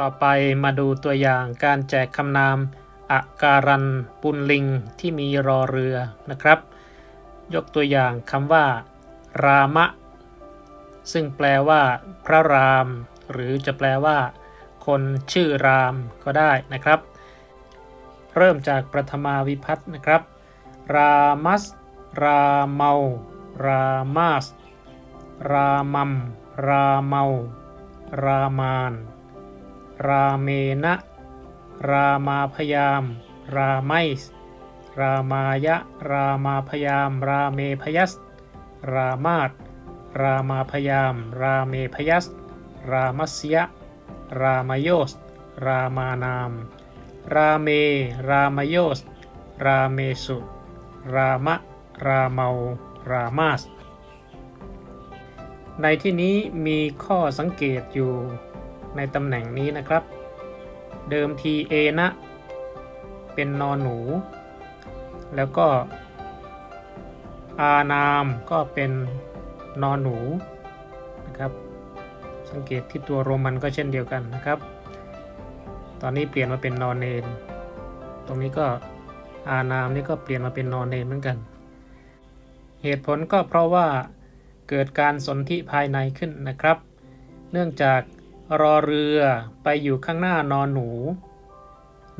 ต่อไปมาดูตัวอย่างการแจกคำนามอาการันปุนลิงที่มีรอเรือนะครับ ยกตัวอย่างคำว่า รามะ ซึ่งแปลว่า พระราม หรือจะแปลว่า คนชื่อรามก็ได้นะครับ เริ่มจากประธมาวิพัตน์นะครับ รามัส ราเมา รามาส รามัม ราเมา รามาน ราเมนะ รามาพยาม ราไมส์รามายะ รามาพยาม ราเมพยัส รามาตรามาพยาม ราเมพยัส รามัสยะ รามโยส รามานาม ราเม รามโยส ราเมสุ รามะ ราเมา รามาส ในที่นี้มีข้อสังเกตอยู่ ในตำแหน่งนี้นะครับ เดิมทีเอนะ เป็นนอนหนู แล้วก็ อานามก็เป็นนอนหนูนะครับ สังเกตที่ตัวโรมันก็เช่นเดียวกันนะครับ ตอนนี้เปลี่ยนมาเป็นนอนเนนตรงนี้ก็อานามนี่ก็เปลี่ยนมาเป็นนอนเนนเหมือนกัน เหตุผลก็เพราะว่าเกิดการสนธิภายในขึ้นนะครับ เนื่องจาก รอเรือไปอยู่ข้างหน้านอนหนู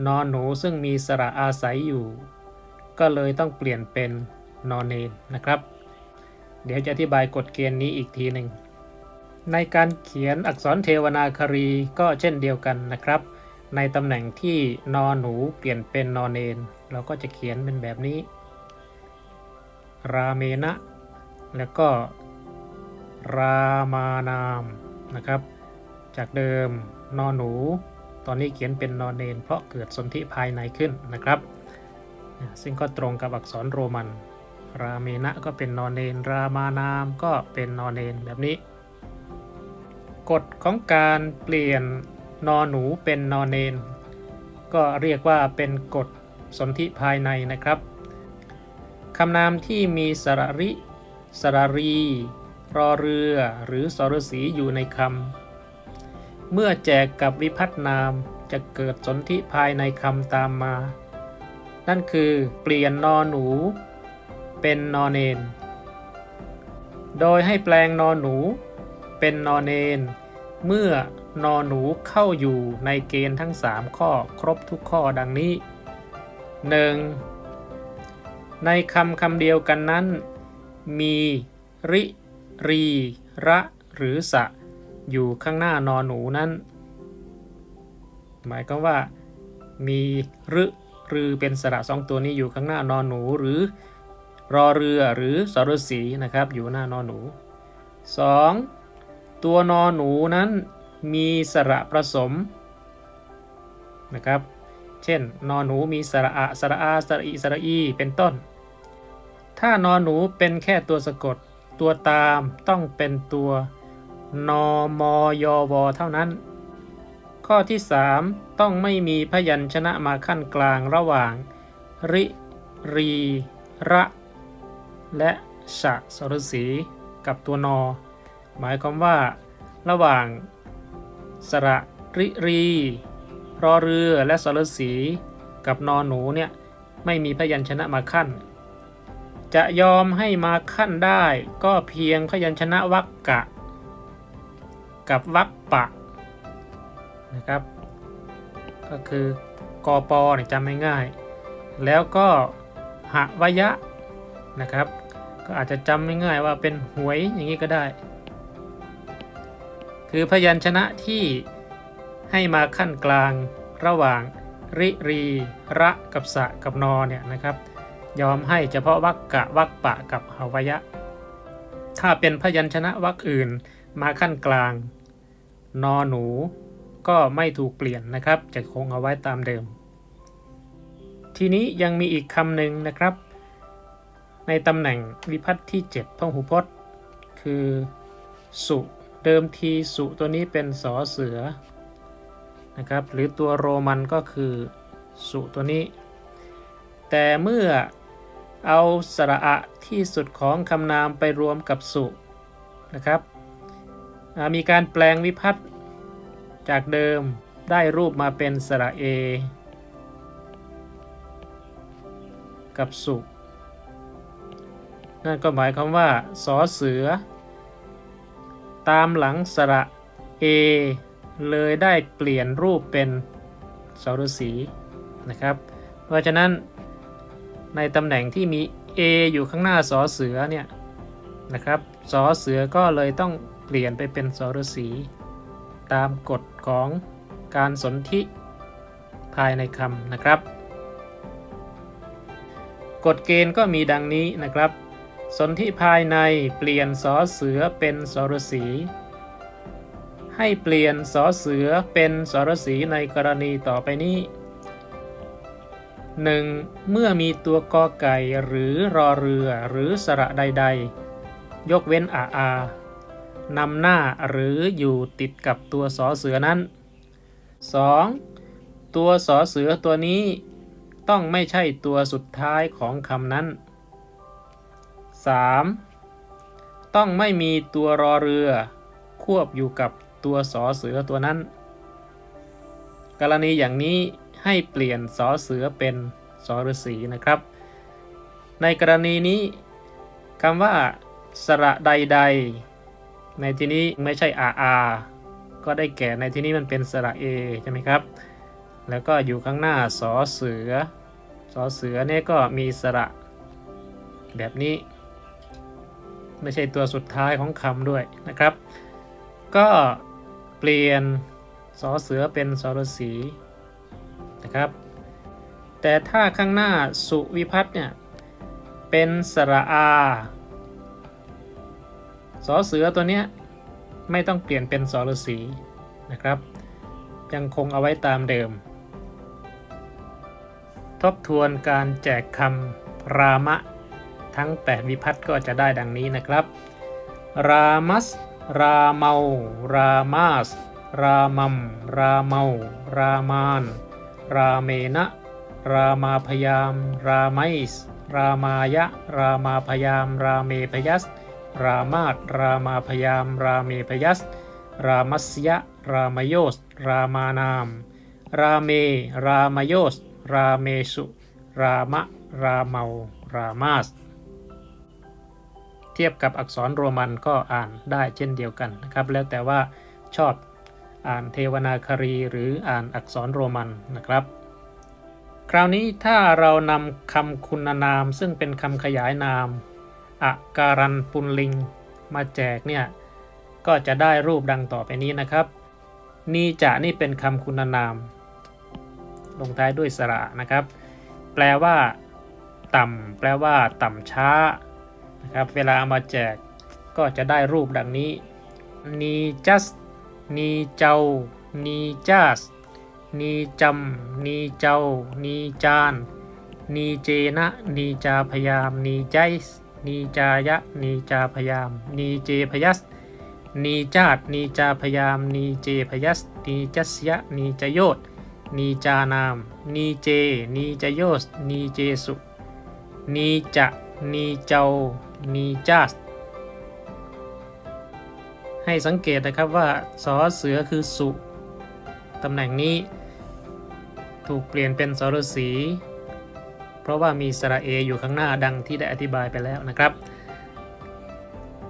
นอนหนูซึ่งมีสระอาศัยอยู่ ก็เลยต้องเปลี่ยนเป็นนอนเนนนะครับ เดี๋ยวจะอธิบายกฎเกณฑ์นี้อีกทีหนึ่ง ในการเขียนอักษรเทวนาคารีก็เช่นเดียวกันนะครับ ในตำแหน่งที่นอนหนูเปลี่ยนเป็นนอนเนน เราก็จะเขียนเป็นแบบนี้ ราเมนะ แล้วก็รามานามนะครับ จากเดิมนอนหนู ตอนนี้เขียนเป็นนอนเนนเพราะเกิดสนธิภายในขึ้นนะครับ ซึ่งก็ตรงกับอักษรโรมัน ราเมนะก็เป็นนอนเนน รามานามก็เป็นนอนเนนแบบนี้ กฎของการเปลี่ยนนอนหนูเป็นนอนเนน ก็เรียกว่าเป็นกฎสนธิภายในนะครับคำนามที่มีสระริ สระรี รอเรือ หรือสรสีอยู่ในคำ เมื่อแจกกับวิพัฒนามจะเกิดสนธิภายในคำตามมา นั่นคือเปลี่ยนนอนหนู เป็นนอนเนน โดยให้แปลงนอนหนู เป็นนอนเนน เมื่อนอนหนูเข้าอยู่ในเกณฑ์ทั้ง 3 ข้อครบทุกข้อดังนี้ 1. ในคำคำเดียวกันนั้น มี ริ รี ระ หรือสะ อยู่ข้างหน้านอนหนูนั้น หมายก็ว่า มีรึรือเป็นสระสองตัวนี้อยู่ข้างหน้านอนหนูหรือรอเรือหรือสรสีนะครับอยู่หน้านอนหนู 2. ตัวนอนหนูนั้นมีสระผสมนะครับ เช่นนอนหนูมีสระอะสระอาสระอีสระอีเป็นต้น ถ้านอนหนูเป็นแค่ตัวสะกดตัวตามต้องเป็นตัว นอมอยวเท่านั้น ข้อที่ 3 ต้องไม่มีพยัญชนะมาขั้นกลางระหว่าง ริ รี ระ และชะสรสีกับตัวนอ หมายความว่า ระหว่าง สระริรีรอเรือและสรสีกับนอหนูเนี่ยไม่มีพยัญชนะมาขั้น จะยอมให้มาขั้นได้ก็เพียงพยัญชนะวักกะ กับวักปะนะครับ ก็คือกอปอเนี่ยจำไม่ง่ายแล้วก็หะวยะนะครับ ก็อาจจะจำไม่ง่ายว่าเป็นหวยอย่างนี้ก็ได้ คือพยัญชนะที่ให้มาขั้นกลางระหว่างริรีระกับสะกับนอเนี่ยนะครับ ยอมให้เฉพาะวักกะวักปะกับหวยะ ถ้าเป็นพยัญชนะวรรคอื่น มาขั้นกลาง นอหนู ก็ไม่ถูกเปลี่ยนนะครับ จะคงเอาไว้ตามเดิม ทีนี้ยังมีอีกคำหนึ่งนะครับ ในตำแหน่งวิพัตที่ 7พหูพจน์ คือ สุเดิมทีสุตัวนี้เป็นสอเสือนะครับ หรือตัวโรมันก็คือสุตัวนี้ แต่เมื่อเอาสระอะที่สุดของคำนามไปรวมกับสุนะครับ มีการแปลงวิพัตน์จากเดิมได้รูปมาเป็นสระเอ กับสุนั่นก็หมายความว่าสอเสือ ตามหลังสระเอเลยได้เปลี่ยนรูปเป็นสรสีนะครับ เพราะฉะนั้นในตำแหน่งที่มี A อยู่ข้างหน้าสอเสือเนี่ย นะครับสอเสือก็เลยต้องเปลี่ยนไปเป็นสรสีตามกฎของการสนธิภายในคำนะครับ กฎเกณฑ์ก็มีดังนี้นะครับ สนธิภายในเปลี่ยนสอเสือเป็นสรสีให้เปลี่ยนสอเสือเป็นสรสีในกรณีต่อไปนี้ 1. เมื่อมีตัวกอไก่หรือรอเรือหรือสระใดๆ ยกเว้นอาอานำหน้าหรืออยู่ติดกับตัวสอเสือนั้น 2. ตัวสอเสือตัวนี้ต้องไม่ใช่ตัวสุดท้ายของคำนั้น 3. ต้องไม่มีตัวรอเรือ ควบอยู่กับตัวสอเสือตัวนั้น กรณีอย่างนี้ให้เปลี่ยนสอเสือเป็นสอฤษีนะครับ ในกรณีนี้คำว่า สระใด ๆ ในที่นี้ไม่ใช่อาอาก็ได้แก่ในที่นี้มันเป็นสระเอใช่ไหมครับ แล้วก็อยู่ข้างหน้าสอเสือสอเสือเนี่ยก็มีสระ แบบนี้ ไม่ใช่ตัวสุดท้ายของคำด้วยนะครับ ก็เปลี่ยนสอเสือเป็นสรสีนะครับ แต่ถ้าข้างหน้าสุวิพัฒน์เนี่ยเป็นสระอา สอเสือตัวเนี้ยไม่ต้องเปลี่ยนเป็นสรสีนะครับ ยังคงเอาไว้ตามเดิม ทบทวนการแจกคำรามะ ทั้ง 8 วิพัฒน์ก็จะได้ดังนี้นะครับ รามัส ราเมา รามาส รามัม ราเมา รามาน ราเมนะ รามาพยาม ราไมส รามายะ รามาพยาม ราเมพยัส รามาตรามาพยาม ราเมพยัส รามัสยะ รามโยส รามานาม ราเม รามโยส ราเมสุ รามะ ราเมา รามาส เทียบกับอักษรโรมันก็อ่านได้เช่นเดียวกันนะครับ แล้วแต่ว่าชอบอ่านเทวนาคารีหรืออ่านอักษรโรมันนะครับ คราวนี้ถ้าเรานำคำคุณนามซึ่งเป็นคำขยายนาม อาการันปุลลิงมาแจกเนี่ยก็จะได้รูปดังต่อไปนี้นะครับ นีจะนี่เป็นคำคุณนาม ลงท้ายด้วยสระนะครับ แปลว่า ต่ำแปลว่า ต่ำช้านะครับเวลาเอามาแจกก็จะได้รูปดังนี้นีจัสนีเจ้านีจัสนีจำนีเจ้านีจานนีเจนะนีจาพยามนีใจส นีจายะ นีจาพยาม นีเจพยัส นีจาดนีจาพยาม นีเจพยัส นีจัสยะ นีจโยตนีจานาม นีเจ นีจโยส นีเจสุ นีจะ นีเจ้า นีจัสให้สังเกตนะครับว่าสอเสือคือสุ ตำแหน่งนี้ ถูกเปลี่ยนเป็นสรสี เพราะว่ามีสระเออยู่ข้างหน้าดังที่ได้อธิบายไปแล้วนะครับ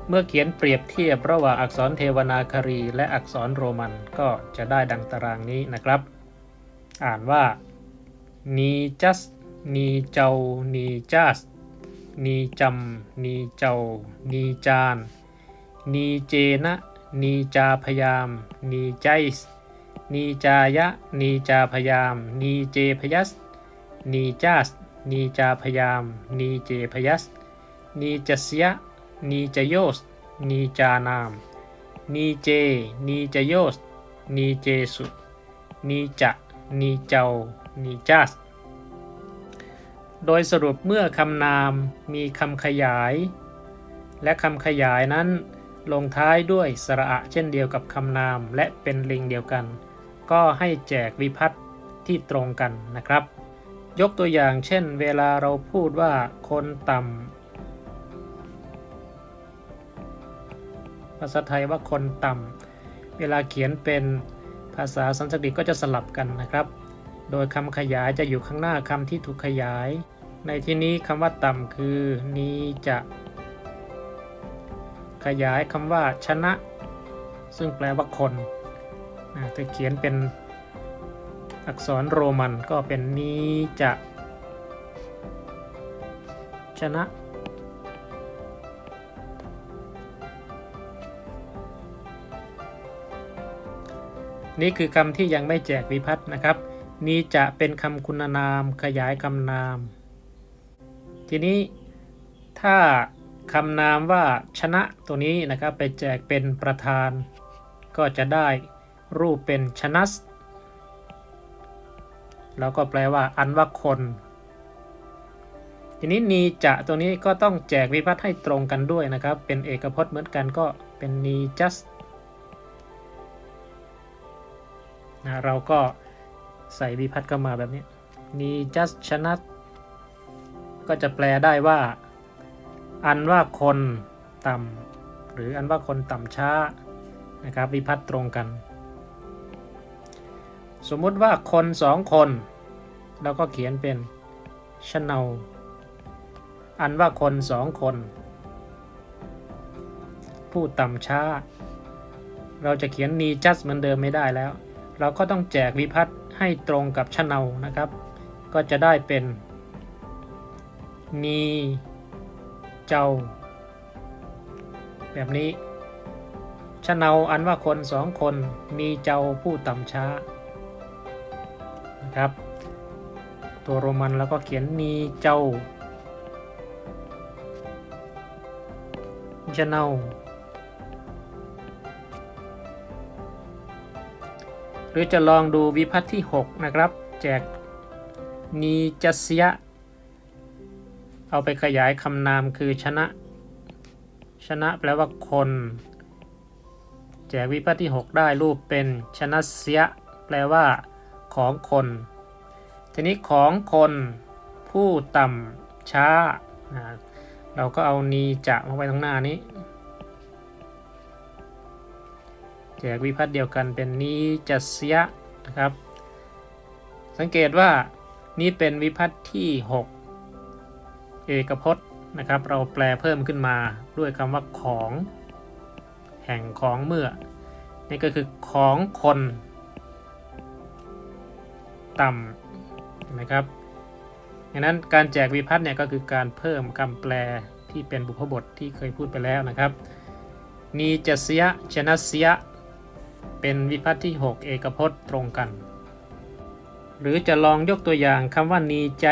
เมื่อเขียนเปรียบเทียบระหว่างอักษรเทวนาคารี และอักษรโรมันก็จะได้ดังตารางนี้นะครับ อ่านว่านีจัสนีเจ้านีจัสนีจำนีเจ้านีจานนีเจนะนีจาพยามนีใจสนีจายะนีจาพยามนีเจพยัสนีจัส นีจาพยาม นีเจพยัส นีจัสยะ นีจโยส นีจานาม นีเจ นีจโยส นีเจสุ นีจะนีเจ้า นีจัส โดยสรุปเมื่อคำนามมีคำขยาย และคำขยายนั้น ลงท้ายด้วยสระอะเช่นเดียวกับคำนามและเป็นลิงเดียวกัน ก็ให้แจกวิพัตน์ที่ตรงกันนะครับ ยกตัวอย่างเช่น เวลาเราพูดว่าคนต่ำภาษาไทยว่าคนต่ำเวลาเขียนเป็นภาษาสันสกฤตก็จะสลับกันนะครับ โดยคำขยายจะอยู่ข้างหน้าคำที่ถูกขยาย ในที่นี้คำว่าต่ำคือนีจะ ขยายคำว่าชนะ ซึ่งแปลว่าคนอ่าถ้าเขียนเป็น อักษรโรมันก็เป็นนีจะชนะ นี่คือคำที่ยังไม่แจกวิพัฒน์นะครับนี่จะเป็นคำคุณนามขยายคำนาม ทีนี้ถ้าคำนามว่าชนะตัวนี้นะครับไปแจกเป็นประธาน ก็จะได้รูปเป็นชนัส แล้วก็แปลว่า อันว่าคน ทีนี้นีจะตัวนี้ก็ต้องแจกวิพัฒน์ให้ตรงกันด้วยนะครับ เป็นเอกพจน์เหมือนกันก็เป็นนีจัสนะเราก็ใส่วิพัฒน์เข้ามาแบบนี้นีจัสชนะก็จะแปลได้ว่า อันว่าคนต่ำหรืออันว่าคนต่ำช้านะครับ วิพัฒน์ตรงกัน สมมุติว่าคนสองคนเราก็เขียนเป็นชะเนาอันว่าคนสองคน ผู้ต่ำช้า เราจะเขียนนีจัสเหมือนเดิมไม่ได้แล้ว เราก็ต้องแจกวิพัฒน์ให้ตรงกับชะเนานะครับ ก็จะได้เป็นนีเจ้า แบบนี้ชะเนาอันว่าคนสองคนมีเจ้าผู้ต่ำช้า ครับ ตัวโรมันแล้วก็เขียนนีเจ้าชะเนาหรือจะลองดูวิพัฒน์ที่ 6 นะครับ แจกนีจัสยะ เอาไปขยายคำนามคือชนะ ชนะแปลว่าคน แจกวิพัฒน์ที่ 6 ได้รูปเป็นชนะเสียแปลว่า ของคน ทีนี้ของคนผู้ต่ำช้านะเราก็เอานีจะมาไว้ตรงหน้านี้แจกวิพัฒน์เดียวกันเป็นนีจัสยะนะครับ สังเกตว่านี่เป็นวิพัฒน์ที่ 6 เอกพจน์นะครับ เราแปลเพิ่มขึ้นมาด้วยคำว่าของ แห่งของเมื่อ นี่ก็คือของคน ต่ำนะครับดังนั้นการแจกวิพัฒน์เนี่ยก็คือการเพิ่มคำแปลที่เป็นบุพบทที่เคยพูดไปแล้วนะครับนีจัสยชนะสยเป็นวิพัฒน์ที่ 6 เอกพจน์ตรงกัน หรือจะลองยกตัวอย่างคำว่านีใจ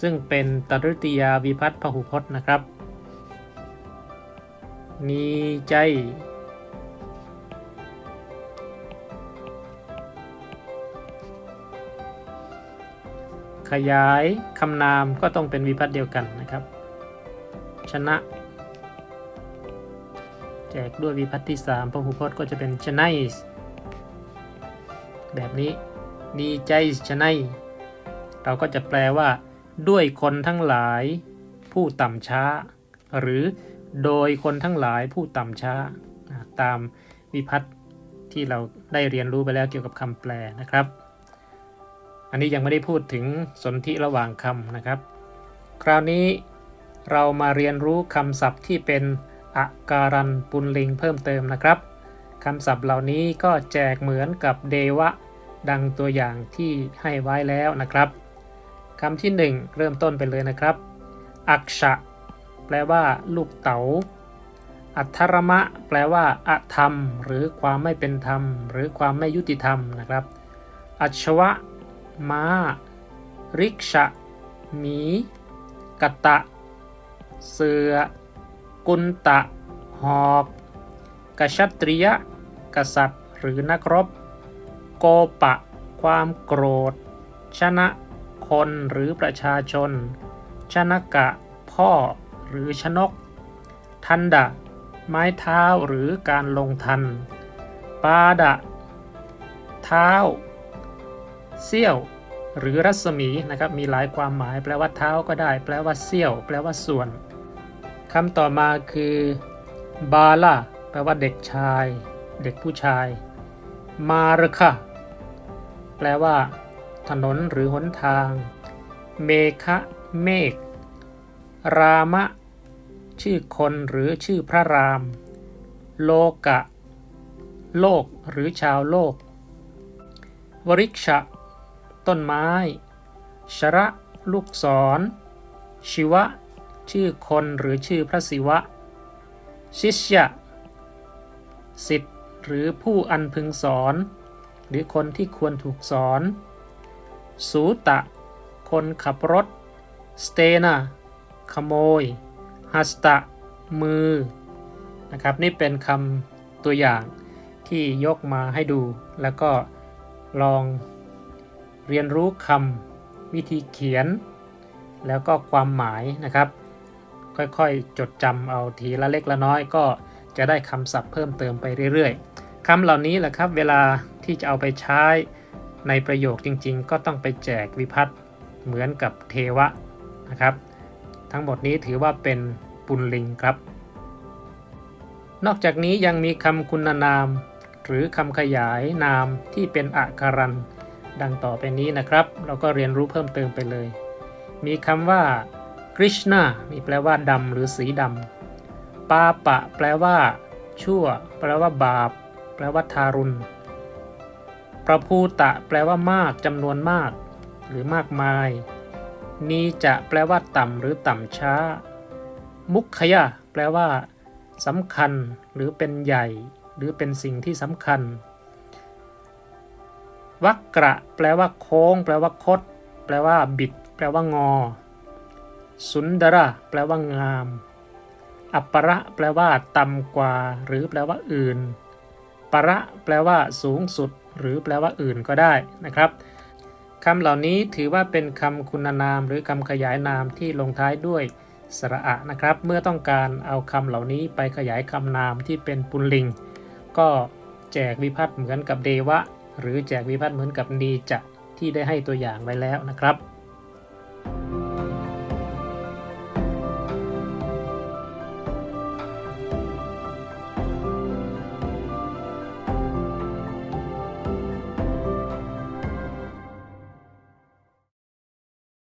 ซึ่งเป็นตรุติยาวิพัฒน์พหุพจน์นะครับ นีใจ ขยายคำนามก็ต้องเป็นวิพัฒน์เดียวกันนะครับ ชนะ แจกด้วยวิพัฒน์ที่3พหุพจน์ก็จะเป็นชนะแบบนี้ดีใจชนะเราก็จะแปลว่า ด้วยคนทั้งหลายผู้ต่ำช้า หรือโดยคนทั้งหลายผู้ต่ำช้า ตามวิพัฒน์ที่เราได้เรียนรู้ไปแล้วเกี่ยวกับคำแปลนะครับ อันนี้ยังไม่ได้พูดถึงสนธิระหว่างคำนะครับ คราวนี้เรามาเรียนรู้คำศัพท์ที่เป็นอาการันปุลลิงเพิ่มเติมนะครับคำศัพท์เหล่านี้ก็แจกเหมือนกับเดวะ ดังตัวอย่างที่ให้ไว้แล้วนะครับคำที่ 1 เริ่มต้นไปเลยนะครับ อักษะ แปลว่า ลูกเต๋า อัทธรมะ แปลว่าอธรรม หรือความไม่เป็นธรรม หรือความไม่ยุติธรรมนะครับ อัชวะ ม้า ริกชะหมีกตะ เสือ กุนตะ หอก กษัตริยะ กษัตริย์หรือนักรบ โกปะ ความโกรธ ชนะคนหรือประชาชน ชนะกะ พ่อหรือชนก ทันดะ ไม้เท้าหรือการลงทัน ปาดะ เท้า เสี้ยว หรือรัศมีนะครับมีหลายความหมาย แปลว่าเท้าก็ได้ แปลว่าเสี้ยว แปลว่าส่วนคำต่อมาคือบาลาแปลว่าเด็กชาย เด็กผู้ชาย มารุคะแปลว่า ถนนหรือหนทาง เมคะเมฆรามะ ชื่อคนหรือชื่อพระราม โลกะ โลกหรือชาวโลก วริกชะ ต้นไม้ ชระ ลูกศร ชิวะ ชื่อคนหรือชื่อพระศิวะ ชิชยะสิทธิ์หรือผู้อันพึงสอน หรือคนที่ควรถูกสอน สูตะ คนขับรถ สเตนาขโมยฮัสตะ มือ นะครับ นี่เป็นคำตัวอย่างที่ยกมาให้ดู แล้วก็ลอง เรียนรู้คำวิธีเขียน แล้วก็ความหมายนะครับ ค่อยๆจดจำเอาทีละเล็กละน้อยก็จะได้คำศัพท์เพิ่มเติมไปเรื่อยๆคำเหล่านี้แหละครับเวลาที่จะเอาไปใช้ในประโยคจริงๆ ก็ต้องไปแจกวิพัฒน์เหมือนกับเทวะนะครับ ทั้งหมดนี้ถือว่าเป็นปุลลิงครับ นอกจากนี้ยังมีคำคุณนาม หรือคำขยายนามที่เป็นอักขรัน ดังต่อไปนี้นะครับ เราก็เรียนรู้เพิ่มเติมไปเลย มีคำว่ากริชนานี่แปลว่าดำหรือสีดำปาปะ แปลว่า ชั่ว แปลว่าบาป แปลว่าทารุณ ประภูตะ แปลว่ามากจำนวนมาก หรือมากมาย นีจะแปลว่าต่ำหรือต่ำช้า มุขยะ แปลว่าสำคัญ หรือเป็นใหญ่ หรือเป็นสิ่งที่สำคัญ วักกระแปลว่าโค้ง แปลว่าคด แปลว่าบิด แปลว่างอ สุนดระแปลว่างาม อัปประแปลว่าต่ำกว่า หรือแปลว่าอื่น ประแปลว่าสูงสุด หรือแปลว่าอื่นก็ได้นะครับคำเหล่านี้ถือว่าเป็นคำคุณนาม หรือคำขยายนามที่ลงท้ายด้วยสระอะนะครับ เมื่อต้องการเอาคำเหล่านี้ไปขยายคำนามที่เป็นปุลลิง ก็แจกวิพัฒน์เหมือนกับเดวะ หรือแจกวิพัฒน์เหมือนกับดีจะที่ได้ให้ตัวอย่างไว้แล้วนะครับ